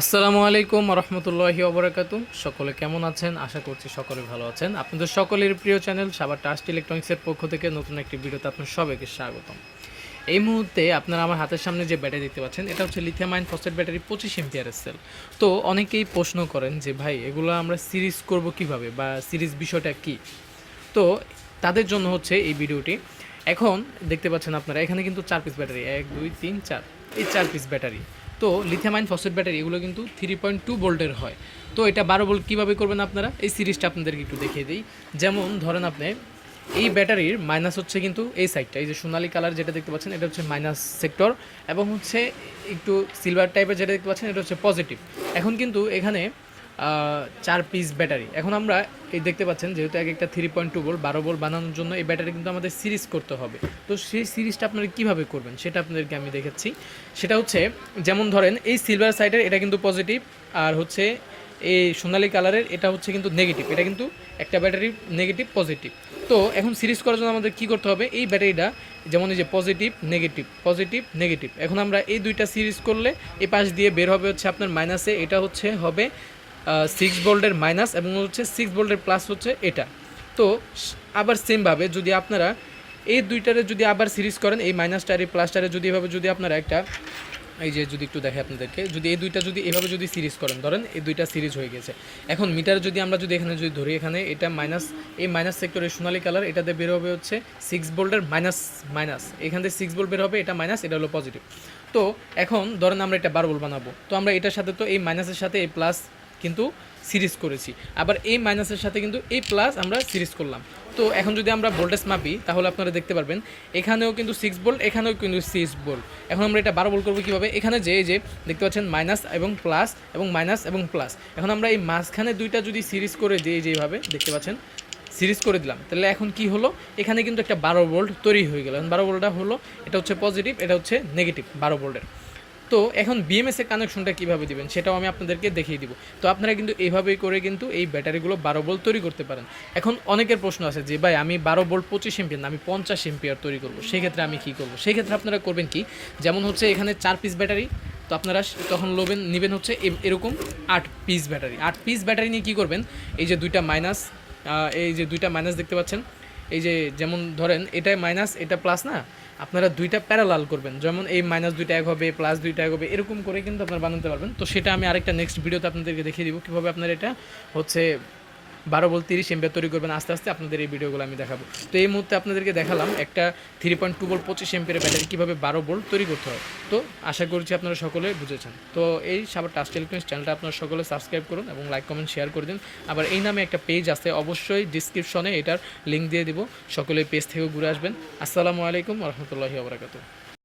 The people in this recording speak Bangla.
আসসালামু আলাইকুম রহমতুল্লাহি ওবরাকাত সকলে কেমন আছেন? আশা করছি সকলে ভালো আছেন। আপনাদের সকলের প্রিয় চ্যানেল সাবার টাস্ট ইলেকট্রনিক্সের পক্ষ থেকে নতুন একটি ভিডিওতে আপনার সবাইকে স্বাগতম। এই মুহূর্তে আপনারা আমার হাতের সামনে যে ব্যাটারি দেখতে পাচ্ছেন, এটা হচ্ছে লিথিয়াম আয়ন ফসফেট ব্যাটারি পঁচিশ এমপিআরের সেল তো অনেকেই প্রশ্ন করেন যে, ভাই, এগুলো আমরা সিরিজ করব কীভাবে? বা সিরিজ বিষয়টা কি? তো তাদের জন্য হচ্ছে এই ভিডিওটি। এখন দেখতে পাচ্ছেন আপনারা, এখানে কিন্তু চার পিস ব্যাটারি, এক, দুই, তিন, চার। এই চার পিস ব্যাটারি। তো লিথিয়ামাইন ফসফেট ব্যাটারি এগুলো কিন্তু থ্রি পয়েন্ট টু বোল্টের হয়। তো এটা বারো বোল্ট কীভাবে করবেন আপনারা? এই সিরিজটা আপনাদেরকে একটু দেখিয়ে দিই। যেমন ধরেন আপনি, এই ব্যাটারির মাইনাস হচ্ছে কিন্তু এই সাইডটা এই যে সোনালি কালার যেটা দেখতে পাচ্ছেন, এটা হচ্ছে মাইনাস সেক্টর এবং হচ্ছে একটু সিলভার টাইপের যেটা দেখতে পাচ্ছেন, এটা হচ্ছে পজিটিভ এখন কিন্তু এখানে চার পিস ব্যাটারি এখন আমরা এই দেখতে পাচ্ছেন, যেহেতু এক একটা থ্রি পয়েন্ট টু ভোল্ট বারো ভোল্ট বানানোর জন্য এই ব্যাটারি কিন্তু আমাদের সিরিজ করতে হবে। তো সেই সিরিজটা আপনারা কীভাবে করবেন, সেটা আপনাদেরকে আমি দেখাচ্ছি। সেটা হচ্ছে, যেমন ধরেন, এই সিলভার সাইডের এটা কিন্তু পজিটিভ আর হচ্ছে এই সোনালি কালারের এটা হচ্ছে কিন্তু নেগেটিভ এটা কিন্তু একটা ব্যাটারি নেগেটিভ পজিটিভ তো এখন সিরিজ করার জন্য আমাদের কী করতে হবে, এই ব্যাটারিটা যেমন এই যে পজিটিভ নেগেটিভ পজিটিভ নেগেটিভ এখন আমরা এই দুইটা সিরিজ করলে, এই পাশ দিয়ে বের হবে হচ্ছে আপনার মাইনাসে এটা হচ্ছে হবে সিক্স ভোল্টের মাইনাস এবং হচ্ছে সিক্স ভোল্টের প্লাস হচ্ছে এটা। তো আবার সেমভাবে যদি আপনারা এই দুইটারে যদি আবার সিরিজ করেন, এই মাইনাসটার এই প্লাসটারে যদি এভাবে যদি আপনারা একটা, এই যে যদি একটু দেখে আপনাদেরকে, যদি এই দুইটা যদি এভাবে যদি সিরিজ করেন, ধরেন এই দুইটা সিরিজ হয়ে গেছে। এখন মিটার যদি আমরা যদি এখানে যদি ধরি, এখানে এটা মাইনাস এই মাইনাস সেক্টরের সোনালি কালার এটাতে বের হবে হচ্ছে সিক্স ভোল্টের মাইনাস মাইনাস এখান থেকে সিক্স ভোল্ট বের হবে, এটা মাইনাস এটা হলো পজিটিভ তো এখন ধরেন আমরা এটা বারো ভোল্ট বানাবো। তো আমরা এটার সাথে তো এই মাইনাসের সাথে এই প্লাস কিন্তু সিরিজ করেছি। আবার এই মাইনাসের সাথে কিন্তু এই প্লাস আমরা সিরিজ করলাম। তো এখন যদি আমরা ভোল্টেজ মাপি, তাহলে আপনারা দেখতে পারবেন, এখানেও কিন্তু সিক্স ভোল্ট এখানেও কিন্তু সিক্স ভোল্ট এখন আমরা এটা বারো ভোল্ট করব কীভাবে? এখানে যে যে, দেখতে পাচ্ছেন মাইনাস এবং প্লাস এবং মাইনাস এবং প্লাস এখন আমরা এই মাঝখানে দুইটা যদি সিরিজ করে দিই যেভাবে দেখতে পাচ্ছেন, সিরিজ করে দিলাম। তাহলে এখন কি হলো? এখানে কিন্তু একটা বারো ভোল্ট তৈরি হয়ে গেল। এখন বারো ভোল্টটা হলো, এটা হচ্ছে পজিটিভ এটা হচ্ছে নেগেটিভ বারো ভোল্টের তো এখন বিএমএস এর কানেকশনটা কীভাবে দিবেন, সেটাও আমি আপনাদেরকে দেখিয়ে দিব। তো আপনারা কিন্তু এইভাবেই করে কিন্তু এই ব্যাটারিগুলো বারো ভোল্ট তৈরি করতে পারেন। এখন অনেকের প্রশ্ন আছে যে, ভাই, আমি বারো ভোল্ট পঁচিশ এমপিয়ার না, আমি পঞ্চাশ এমপিয়ার তৈরি করব, সেক্ষেত্রে আমি কী করব? সেক্ষেত্রে আপনারা করবেন কি, যেমন হচ্ছে এখানে চার পিস ব্যাটারি, তো আপনারা তখন লোবেন নেবেন হচ্ছে এরকম আট পিস ব্যাটারি। আট পিস ব্যাটারি নিয়ে কী করবেন, এই যে দুইটা মাইনাস এই যে দুইটা মাইনাস দেখতে পাচ্ছেন, এই যে যেমন ধরেন এটা মাইনাস এটা প্লাস না? আপনারা দুইটা প্যারালাল করবেন। যেমন এই মাইনাস দুইটা এক হবে প্লাস দুইটা এক হবে, এরকম করে কিন্তু আপনারা বানাতে পারবেন। তো সেটা আমি আরেকটা নেক্সট ভিডিওতে আপনাদেরকে দেখিয়ে দিব কীভাবে আপনারা এটা হচ্ছে বারো বল তিরিশ এমবিআর তৈরি করবেন। আস্তে আস্তে আপনাদের এই ভিডিওগুলো আমি দেখাবো। তো এই মুহূর্তে আপনাদেরকে দেখালাম একটা থ্রি পয়েন্ট টু বল পঁচিশ এমপিয়ার ব্যাটারি কীভাবে বারো বোল্ট তৈরি করতে হয়। তো আশা করছি আপনারা সকলে বুঝেছেন। তো এই সাবার টাস্ট ইলেকট্রনিক্স চ্যানেলটা আপনারা সকলে সাবস্ক্রাইব করুন এবং লাইক, কমেন্ট, শেয়ার করে দিন। আবার এই নামে একটা পেজ আছে, অবশ্যই ডিসক্রিপশনে এটার লিঙ্ক দিয়ে দিব। সকলে পেজ থেকেও ঘুরে আসবেন। আসসালামু আলাইকুম রহমতুল্লাহি আবরাকাতু